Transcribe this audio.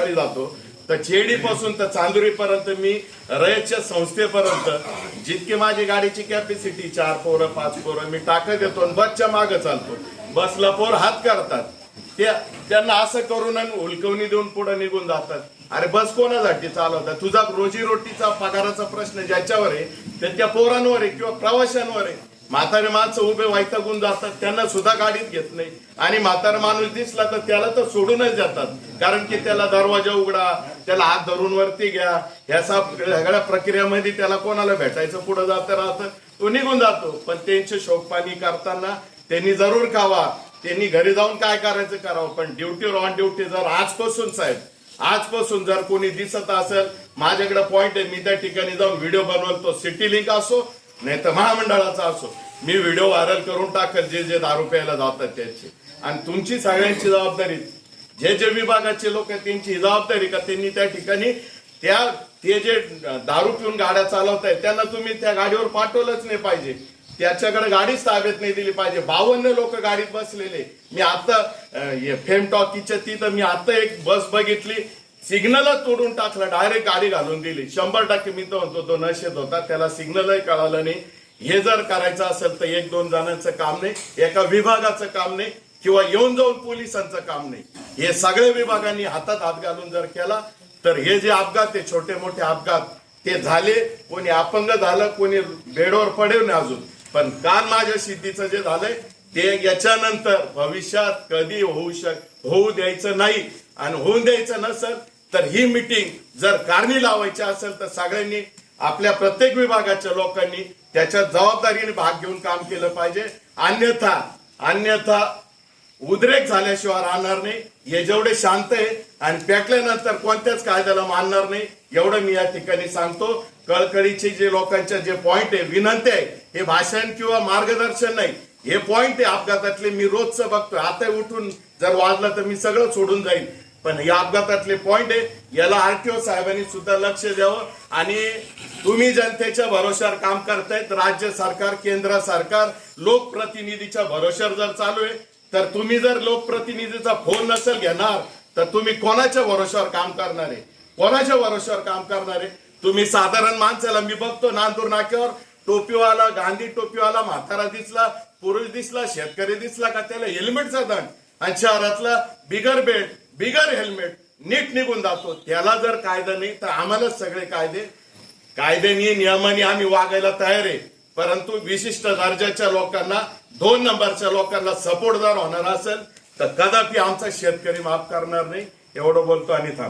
सकाळी जातो. तर चेडी पासून तर चांदुरी पर्यंत मी रयतच्या संस्थेपर्यंत जितकी माझी गाडीची कॅपॅसिटी चार पोरं पाच पोरं मी टाकत येतो आणि बसच्या मागे चालतो. बसला पोर हात करतात. त्या त्यांना असं करून आणि हुलकवणी देऊन पुढे निघून जातात. अरे बस कोणासाठी चालवतात? तुझा रोजीरोटीचा पगाराचा प्रश्न ज्याच्यावर आहे त्या पोरांवर आहे किंवा प्रवाशांवर आहे. म्हातारे माणसं उभे वैतागून जातात त्यांना सुद्धा गाडीत घेत नाही. आणि म्हातारा माणूस दिसला तर त्याला तर सोडूनच जातात. कारण की त्याला दरवाजा उघडा त्याला हात धरून वरती घ्या. ह्या सगळ्या प्रक्रियामध्ये त्याला कोणाला भेटायचं पुढे जात राहतं तो निघून जातो. पण त्यांचे शोकपाणी करताना त्यांनी जरूर खावा. त्यांनी घरी जाऊन काय करायचं करावं. पण ड्युटीवर ऑन ड्युटी जर आजपासून साहेब आजपासून जर कोणी दिसत असेल माझ्याकडे पॉइंट आहे मी त्या ठिकाणी जाऊन व्हिडिओ बनवतो. सिटी लिंक असो नाही तर महामंडळाचा असो. मी व्हिडिओ व्हायरल करून टाकेल जे जे दारू प्यायला जातात त्याची. आणि तुमची सगळ्यांची जबाबदारी जे जे विभागाचे लोक आहेत त्यांची जबाबदारी का त्यांनी त्या ठिकाणी त्या ते जे दारू पिऊन गाड्या चालवत आहेत त्यांना तुम्ही त्या गाडीवर पाठवलंच नाही पाहिजे. त्याच्याकडे गाडीच ताब्यात नाही दिली पाहिजे. बावन्न लोक गाडीत बसलेले. मी आता फेम टॉकीच्या तिथं मी आता एक बस बघितली. सिग्नलच तोडून टाकलं डायरेक्ट गाडी घालून दिली. शंभर टक्के मी तो म्हणतो तो नशेत होता. त्याला सिग्नलही कळालं नाही. हे जर करायचं असेल तर एक दोन जणांचं काम नाही एका विभागाचं काम नाही किंवा येऊन जाऊन पोलिसांचं काम नाही. हे सगळ्या विभागांनी हातात हात घालून जर केला तर हे जे अपघात आहे छोटे मोठे अपघात ते झाले. कोणी अपंग झालं कोणी बेडवर पडेल नाही अजून. पण काल माझ्या सिद्धीचं जे झालंय ते याच्यानंतर भविष्यात कधी होऊ शक होऊ द्यायचं नाही. आणि होऊन द्यायचं नसेल तर ही मिटिंग जर कारणी लावायची असेल तर सगळ्यांनी आपल्या प्रत्येक विभागाच्या लोकांनी त्याच्या जबाबदारीने भाग घेऊन काम केलं पाहिजे. अन्यथा अन्यथा उद्रेक झाल्याशिवाय राहणार नाही. हे जेवढे शांत आहे आणि पेकल्यानंतर कोणत्याच कायद्याला मानणार नाही एवढं मी या ठिकाणी सांगतो. कळकळीचे जे लोकांच्या जे पॉइंट आहे विनंती आहे हे भाषण किंवा मार्गदर्शन नाही. हे पॉइंट आहे अपघातातले मी रोजचं बघतोय. आता उठून जर वाजलं तर मी सगळं सोडून जाईल. पण या अपघातातले पॉइंट आहे. याला आरटीओ साहेबांनी सुद्धा लक्ष द्यावं. आणि तुम्ही जनतेच्या भरोश्यावर काम करतायत राज्य सरकार केंद्र सरकार लोकप्रतिनिधीच्या भरोश्यावर जर चालू आहे तर तुम्ही जर लोकप्रतिनिधीचा फोन नसेल घेणार तर तुम्ही कोणाच्या भरोश्यावर काम करणार आहे? कोणाच्या भरोश्यावर काम करणार आहे? तुम्ही साधारण माणसाला मी बघतो नांदूर नाक्यावर टोपीवाला गांधी टोपीवाला म्हातारा दिसला पुरुष दिसला शेतकरी दिसला का? त्याला हेल्मेटचा दंड. आणि शहरातला बिगर बेड बिगर हेल्मेट नीट निघून जातो. त्याला जर कायदा नाही तर आम्हालाच सगळे कायदे कायद्याने नियमाने आम्ही वागायला तयार आहे. परंतु विशिष्ट दर्जाच्या लोकांना दोन नंबरच्या लोकांना सपोर्ट जर होणार असेल तर कदापि आमचा शेतकरी माफ करणार नाही. एवढं बोलतो आणि थांब